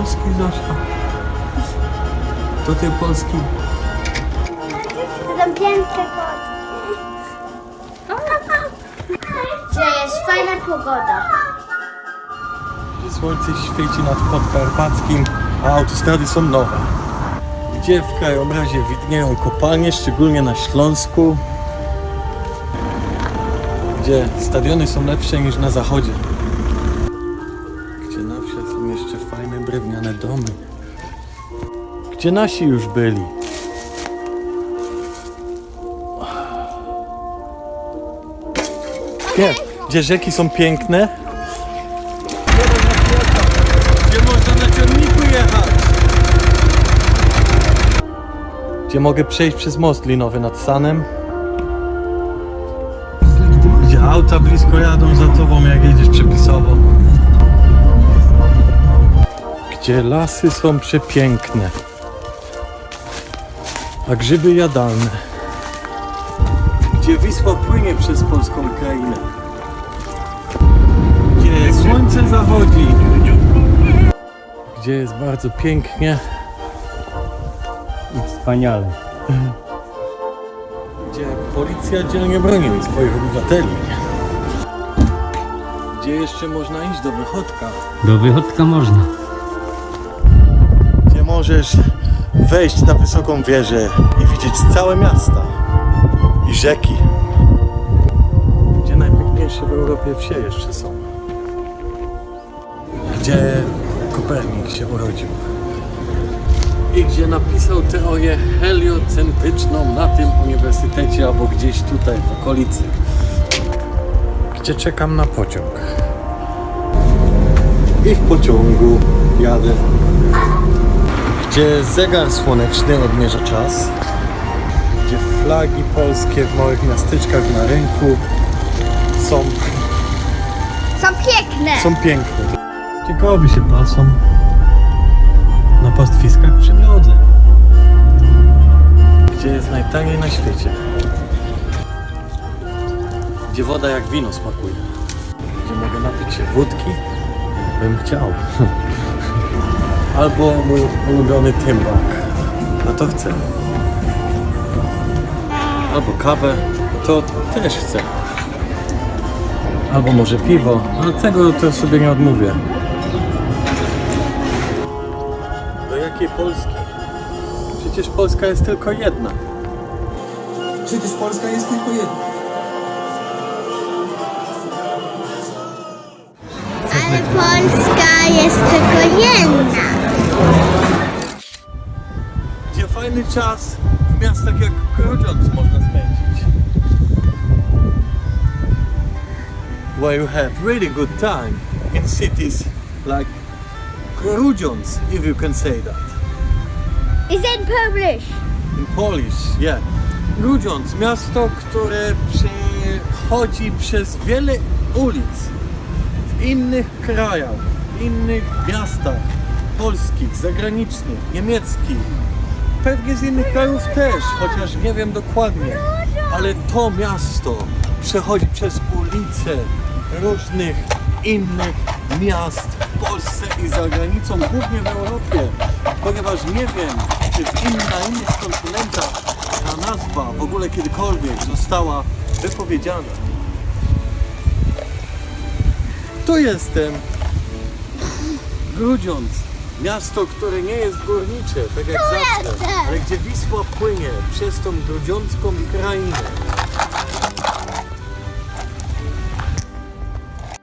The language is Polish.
polski, Zosia? To ty polski? To tam piękne. Gdzie jest fajna pogoda. Słońce świeci nad Podkarpackim, a autostrady są nowe. Gdzie w krajobrazie widnieją kopalnie, szczególnie na Śląsku, gdzie stadiony są lepsze niż na zachodzie. Drewniane domy. Gdzie nasi już byli. Gdzie, gdzie rzeki są piękne, gdzie można na ciągniku jechać. Gdzie mogę przejść przez most linowy nad Sanem. Gdzie auta blisko jadą za tobą, jak jedziesz przepisowo. Gdzie lasy są przepiękne. A grzyby jadalne. Gdzie Wisła płynie przez polską krainę. Gdzie słońce zachodzi. Gdzie jest bardzo pięknie. Wspaniale. Gdzie policja dzielnie broni swoich obywateli. Gdzie jeszcze można iść do wychodka. Do wychodka można. Możesz wejść na wysoką wieżę i widzieć całe miasta i rzeki. Gdzie najpiękniejsze w Europie wsie jeszcze są. Gdzie Kopernik się urodził. I gdzie napisał teorię heliocentryczną na tym uniwersytecie albo gdzieś tutaj w okolicy. Gdzie czekam na pociąg. I w pociągu jadę gdzie zegar słoneczny odmierza czas, gdzie flagi polskie w małych miasteczkach na rynku są, Są piękne. są piękne. Krowy się pasą na pastwiskach przy drodze. Gdzie jest najtaniej na świecie. Gdzie woda jak wino smakuje. Gdzie mogę napić się wódki, bym chciał. Albo mój ulubiony tymbak. A to chcę. Albo kawę. To też chcę. Albo może piwo. Ale tego to sobie nie odmówię. Do jakiej Polski? Przecież Polska jest tylko jedna. Przecież Polska jest tylko jedna. Ale Polska jest tylko jedna. Gdzie fajny czas w miastach jak Grudziądz można spędzić. Where you have really good time in cities like Grudziądz, if you can say that. Is in Polish. In Polish, yeah. Grudziądz, miasto, które przechodzi przez wiele ulic w innych krajach, w innych miastach polskich, zagranicznych, niemieckich, pewnie z innych krajów też, chociaż nie wiem dokładnie, ale to miasto przechodzi przez ulice różnych innych miast w Polsce i za granicą, głównie w Europie, ponieważ nie wiem, czy w na innych kontynentach ta nazwa w ogóle kiedykolwiek została wypowiedziana. Tu jestem. Grudziądz. Miasto, które nie jest górnicze, tak jak zawsze, ale gdzie Wisła płynie przez tą grudziącką krainę.